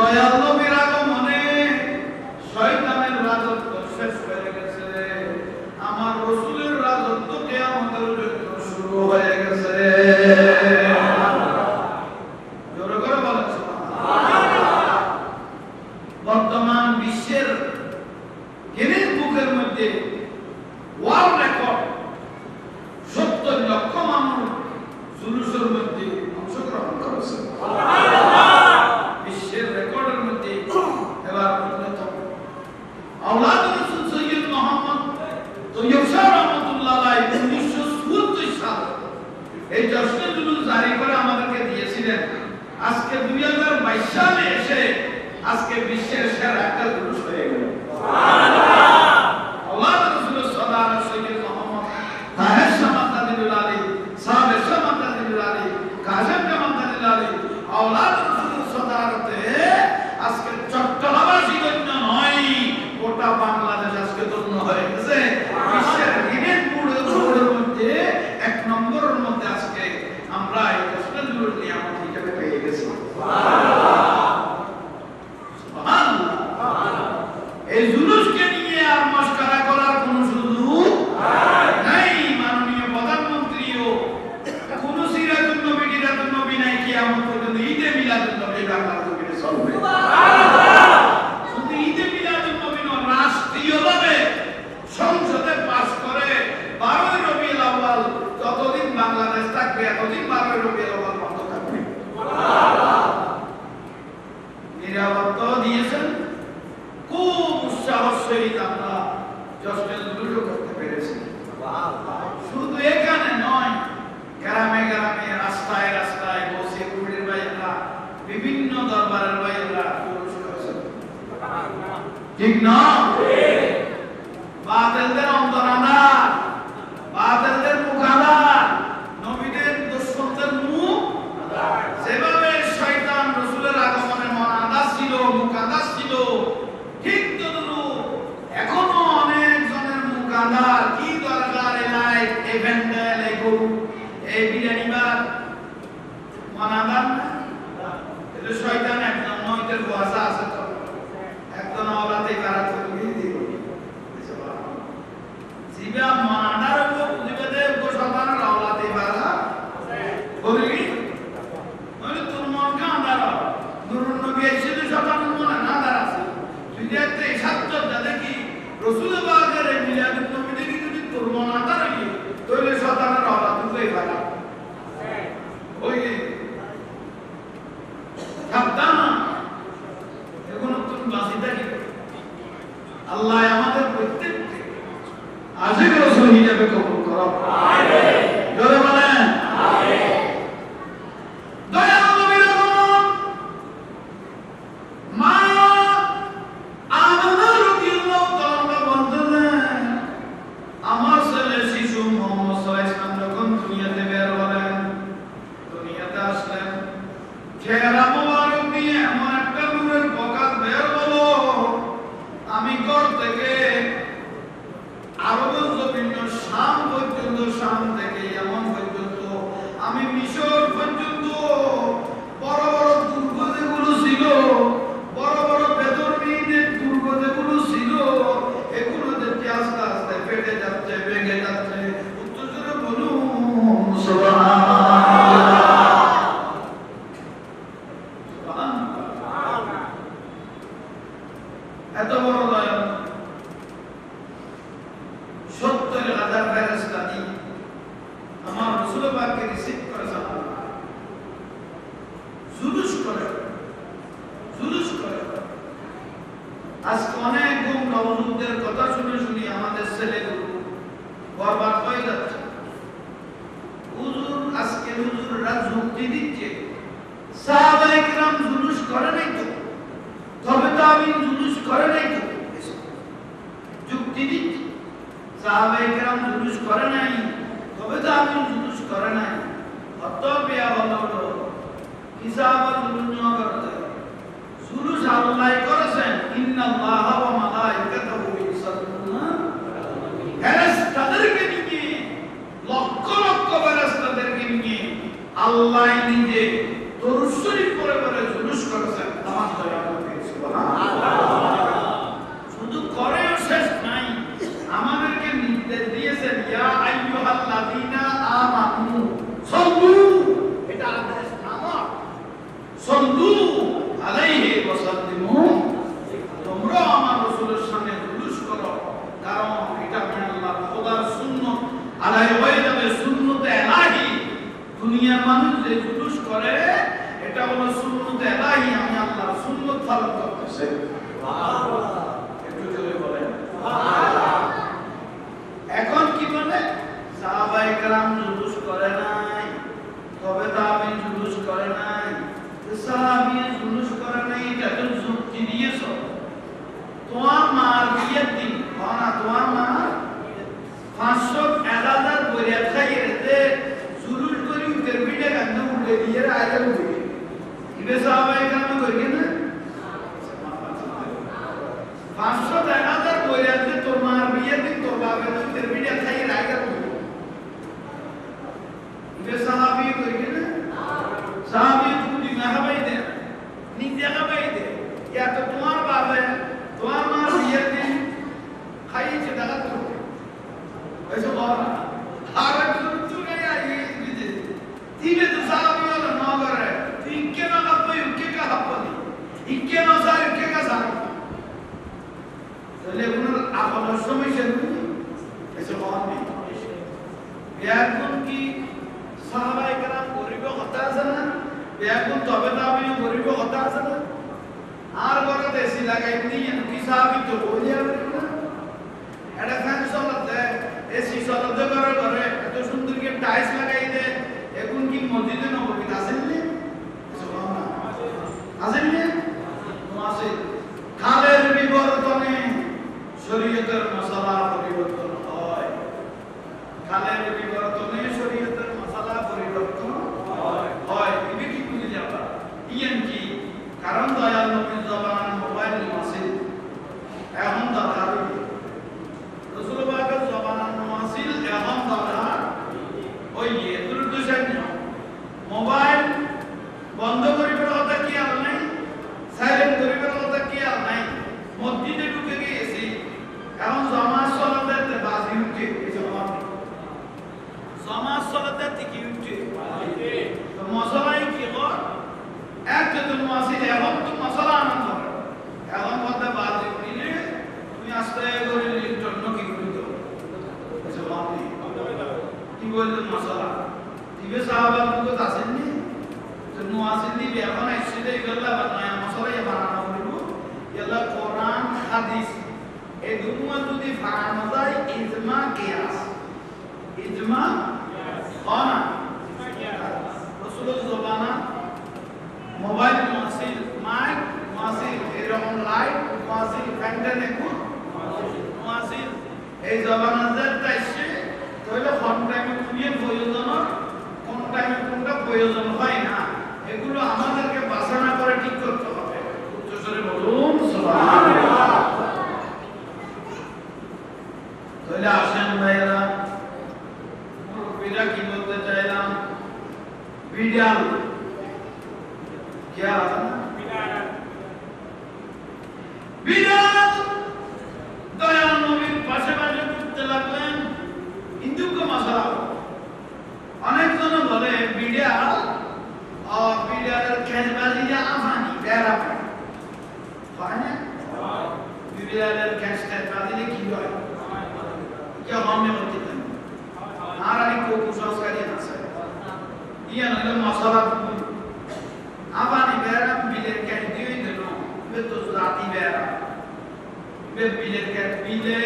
দয়াল নবীর আগমনে শয়তানের রাজত্ব শেষ হয়ে গেল এই তসমিদুল জারি করে আমাদেরকে দিয়েছিলেন। আজকে দুই হাজার বাইশ সালে এসে আজকে বিশ্বের সেরা একটা পুরুষ হয়ে গেল। not তারা যুক্তি দিচ্ছে। সাহাবাহাম জুলুস করে নাই তো? তবে তো আমি জুলুস করে নাই তো? যুক্তি দিচ্ছে। সাহাবাহাম জুলুস করে নাই, তবে তো আমি জুলুস করে নাই। অত্যবিয়া হলো হিসাব জুলুস করতে। জুলুস আল্লাহ করেছেন। ইন্নাল্লাহ ওয়া মালাইকাতুহু ইউসাল্লুনা আলা হ্যাঁ, আল্লাহ নিজে তরুশ্বরী করে করে জুলুস করেছেন নামাজ ধরা পেয়েছিল না সাহাবির তোমার মার বিয়ের দিন না তোমার মা পাঁচশো এক হাজার করে খাইয়ে রেতে উঠে পিঠে কান্দে উঠে দিয়ে আগে উঠে এটা সাহাবাহিক করি না 감사합니다. মোবাইল মাসিল মাইক মাসিল এরকম লাইট মাসিল ফ্যান্টেন এখন মাসিল এই জবানাজের তাইছে তাহলে কোন টাইমে খুঁজে প্রয়োজন, কোন টাইমে কোনটা প্রয়োজন হয় না, এগুলো আমাদেরকে বাসনা করে ঠিক করতে হবে। উচ্চস্বরে বলুন, সুবহানাল্লাহ। তাহলে আসেন ভাইরা মুরব্বীরা কি বলতে চাইলাম? বিড়াল। क्या বিড়াল দয়াল নবীর পাশে পাশে ঘুরতে লাগলেন হিন্দুকে মশলা অনেকজন বলে বিড়াল আর বিড়ালের খেজবাজি যে আসানি বেড়া হয় না বিড়ালের খেজ খেজবাজি কি হয় কি হবে বলতে নারানি কো কুসংস্কারী আছে ইয়া নলে মশলা আবানি বেড়া বিলের ক্যাট দিয়ে দিল বে তো রাতি বেড়া বে বিলের ক্যাট বিলে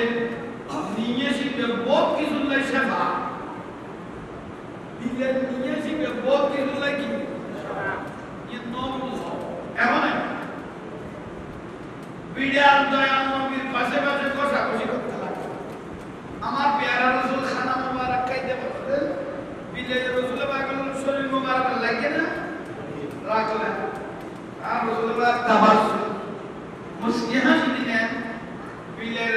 নিয়ে শিখবে বহুত কিছু লাই সেবা বিলের নিয়ে শিখবে বহুত কিছু লাই কি? ইয়ে নম এখন বিড়াল দয়াল নবীর পাশে পাশে কষাকষি করতে লাগে। আমার পেয়ারা রসুল খানা মোবারক খাইতে বলতে বিলে রসুল পাগল শরীর মোবারক লাগে না? রাখলেন আর রসুল পাক দিলেন বিলের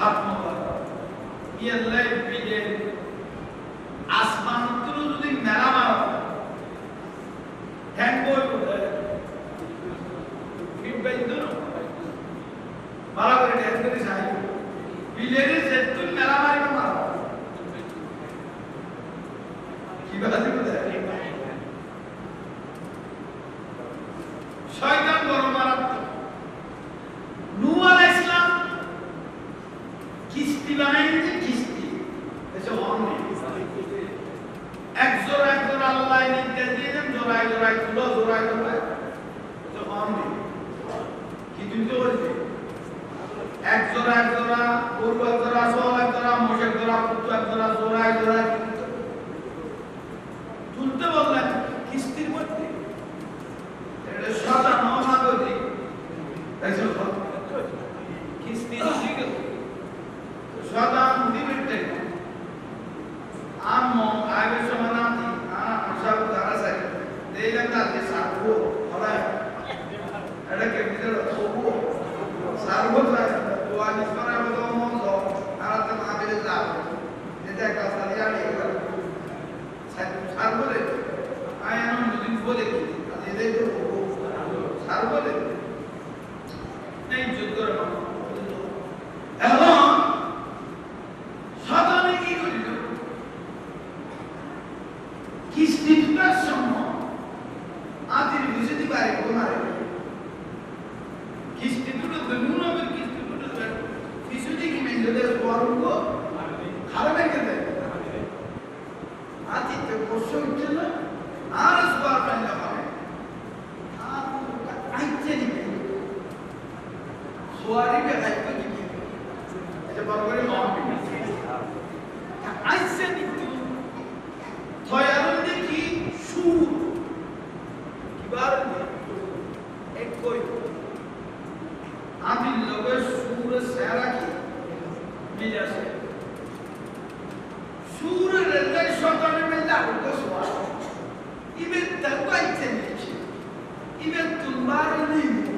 হাত মোবারক ইয়াল্লাই বিলে এক জোড়া এক জোড়া আল্লাহ নির্দেশ দিয়েছেন জোড়ায় জোড়ায় তুলো, জোড়ায় জোড়ায়। আচ্ছা, তো কম নেই কি তুমি এক জোড়া এক জোড়া পূর্ব এক জোড়া সব এক জোড়া মোশেক জোড়া পুত্র এক জোড়া, জোড়ায় জোড়ায় His tribute of the moon over his tribute of the physiology mentioned as Warunko mar.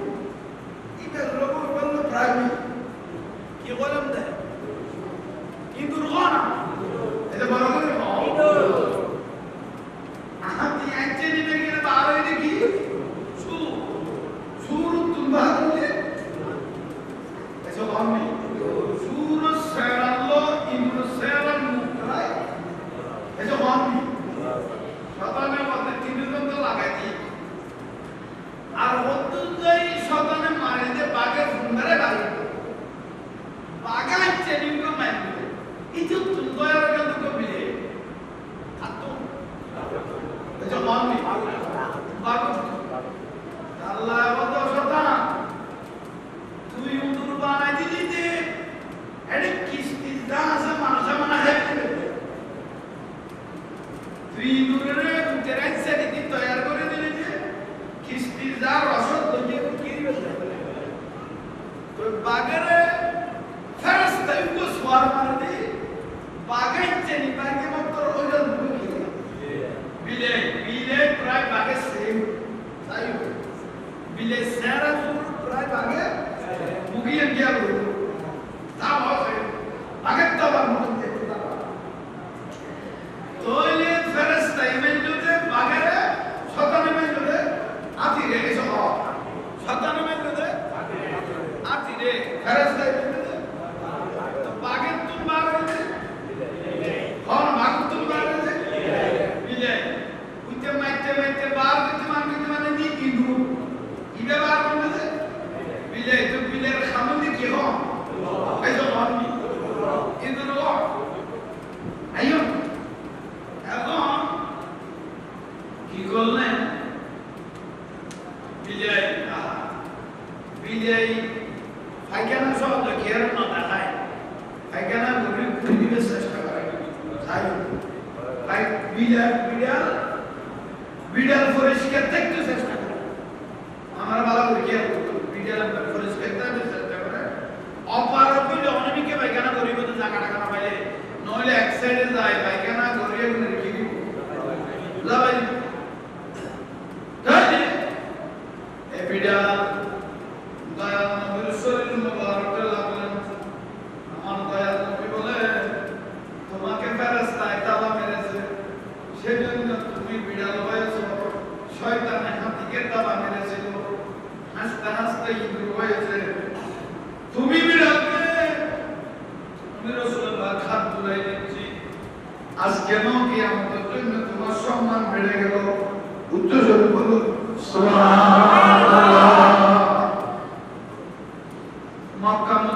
لبن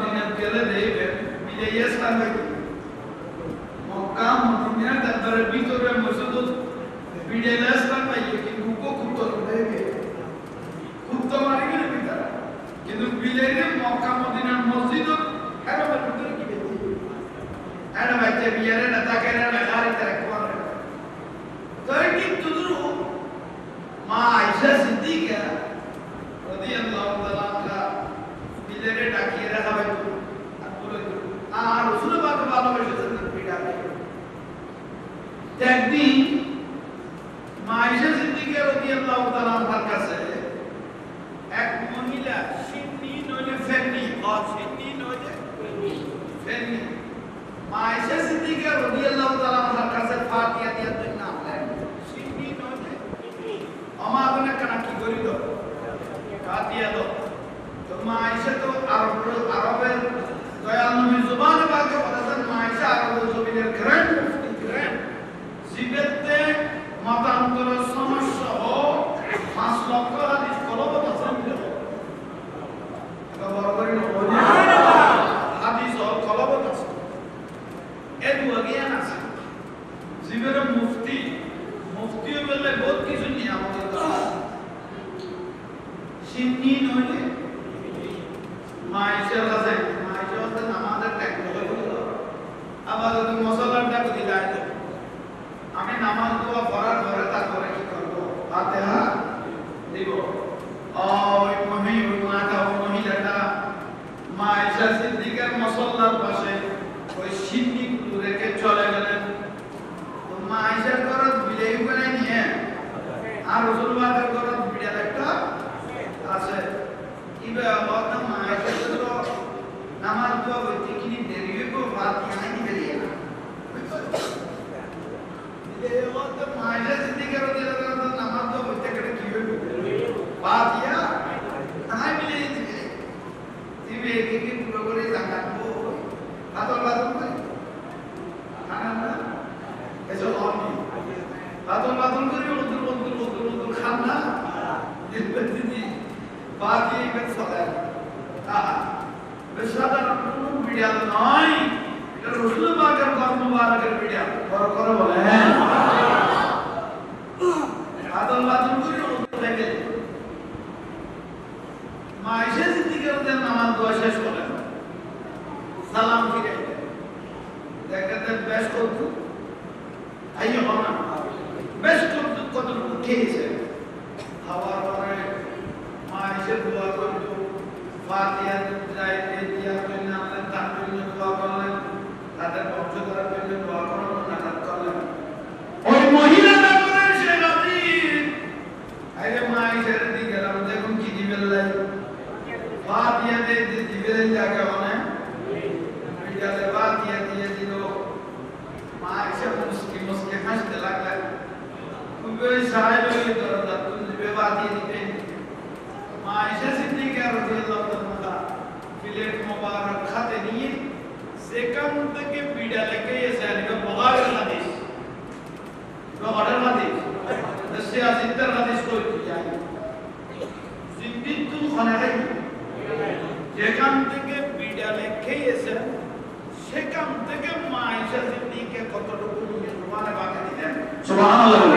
মদিনার গেলে দেখবেন মিলাইয়া সাথে মক্কা মদিনার তারপরে ভিতরে মসজিদ বিড়াইলা সাথে কিন্তু উপকৃত দেখবে খুব তো মারি গেলে ভিতরে কিন্তু বিলেনে মক্কা মদিনার মসজিদ এর ভিতরে কি দেখি এর বাচ্চা বিয়ারে না, তাকে না গাড়ি তারা কোয়ারে তো কিন্তু মা আয়েশা সিদ্দিকা রাদিয়াল্লাহু তাআলা আনহা ডাকিয়ে রাখা হয়তো আর বলে দিল আর রাসূল পাক ভালোবেসেছেন পিটা একদিন মাইশা সিদ্দিকা রাদিয়াল্লাহু তাআলা আনহার কাছে, এক মহিলা সিন্নি নইলে ফেন্নি আর সিন্নি নইলে ফেন্নি। মাইশা সিদ্দিকা রাদিয়াল্লাহু তাআলা আনহার কাছে ফাতিহা দিয়া দেন না সিন্নি নইলে আমা আপনি কেন কি করি দাও ফাতিহা দাও তো মা আয়েশা তো আরব আরবের দয়াল নবী জুবান পাকে বলেছেন মা আয়েশা আরব জমিনের গ্র্যান্ড মুফতি গ্র্যান্ড জীবেতে মতান্তর সমস্যা ও পাঁচ লক্ষ হাদিস কলবত আছে এটা বড় করে নবজি হাদিস ও কলবত আছে এ দুয়া জ্ঞান আছে জীবের মুফতি মুফতি বললে বহুত কিছু নিয়ে আমাদের কাছে সিন্নি নইলে মাইশের কাছে মাইশের কাছে নামাজের টেকনোলজি আবার যদি মশলাটা করে দেয় আমি নামাজ দোয়া করার পরে তারপরে কি করব ফাতিহা দিব ওই মহি ওই মাটা ওই মহিলাটা মা আয়েশা সিদ্দিকার মুসল্লার পাশে ওই সিন্নি গুলো রেখে চলে গেলেন তো মা আয়েশার ঘর বিলেই করে নিয়ে রসুলবাদের ঘর বিড়াল একটা আছে। ইবে আয়েশা তো নামাজ দোয়া দেরি হইব? ফাতিহা নাকি বেরিয়ে না রাদিয়াল্লাহু তাআলা নামাজ তো হইতে করে কি হইব ফাতিহা তাই মিলে দিতে দিবে কি কি পুরো করে জানাব বাদল বাদল করে খানা না এসব অনি বাদল বাদল করে উদুর উদুর উদুর উদুর খান না দিবে দিদি সদায় আহা বেশ সাধারণ কোনো বিড়াল নয়। এটা রসুল পাকের কর্ম মুবারকের বিড়াল বড় করে বলে আদল বাদল করে উত্তর থেকে মা এসে সিদ্দিকের দেন নামাজ দোয়া শেষ করলেন সালাম ফিরে দেখাতে বেশ করতো তাই হবে না বেশ করতো কতটুকু খেয়েছে। খাওয়ার পরে মা এসে দোয়া করতো ফাতিহা যায় দেওয়ার জন্য আমাদের তার জন্য দোয়া করলেন তাদের বংশধরের জন্য দোয়া করার নাকাত করলেন ওই মহিলাটা বলেন সে রাত্রি আরে মা এসে দিকে গেলাম, দেখুন কি দিবেন লাই। ফাতিহা দিয়ে দিবেন জায়গা মানে বিড়ালে ফাতিহা দিয়ে দিল। মা এসে মুসকি মুসকি হাসতে লাগলেন খুবই সাহায্য হয়ে দরজা তুমি দিবে ফাতিহা দিবে মা এসে সিদ্দিকা রাদিয়াল্লাহু তাআলা প্লেট মোবারক খাতে নিয়ে সেখান থেকে বিড়ালেকে এসে আনবে বুখারীর হাদিস বুখারীর হাদিস সে আজিদার হাদিস কই যায় জিন্দিতুল খানাই যেখান থেকে বিড়ালে খেয়েছে সেখান থেকে মা এসে সিদ্দিকে কতটুকু নিয়ে তোমার বাগে দিলেন সুবহানাল্লাহ